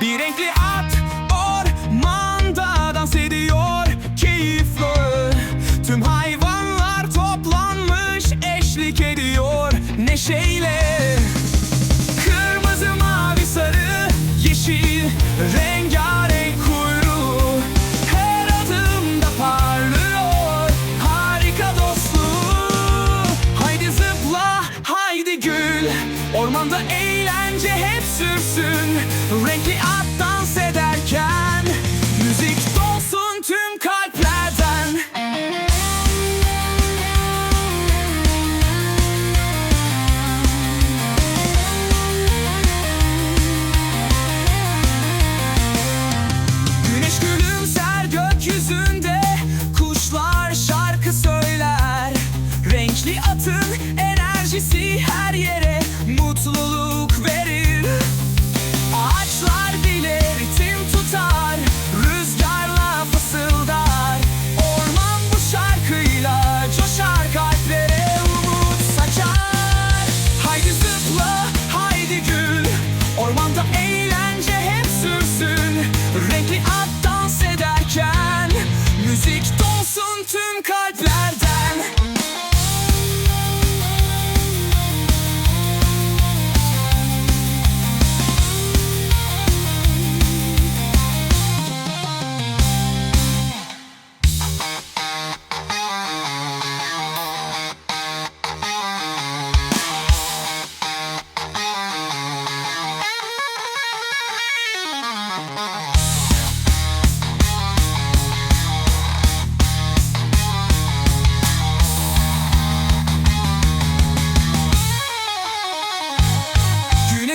Bir renkli at ormanda dans ediyor. Keyifli. Tüm hayvanlar toplanmış eşlik ediyor. Neşeyle. Kırmızı, mavi, sarı, yeşil, rengarenk kuyruğu. Her adımda parlıyor. Harika dostluğu. Haydi zıpla, haydi gül. Ormanda eğlence hep sürsün. Renkli at tüm kalplerden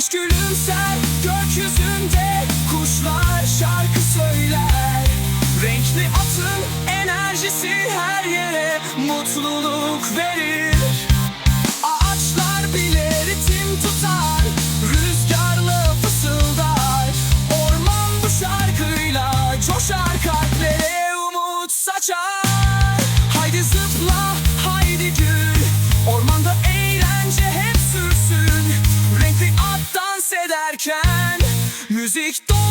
Güneş gülümser gökyüzünde Kuşlar şarkı söyler. Renkli atın enerjisi her yere Mutluluk verir. Ağaçlar bile ritim tutar Rüzgarla fısıldar. Orman bu şarkıyla Coşar kalplere umut saçar geçen Müzik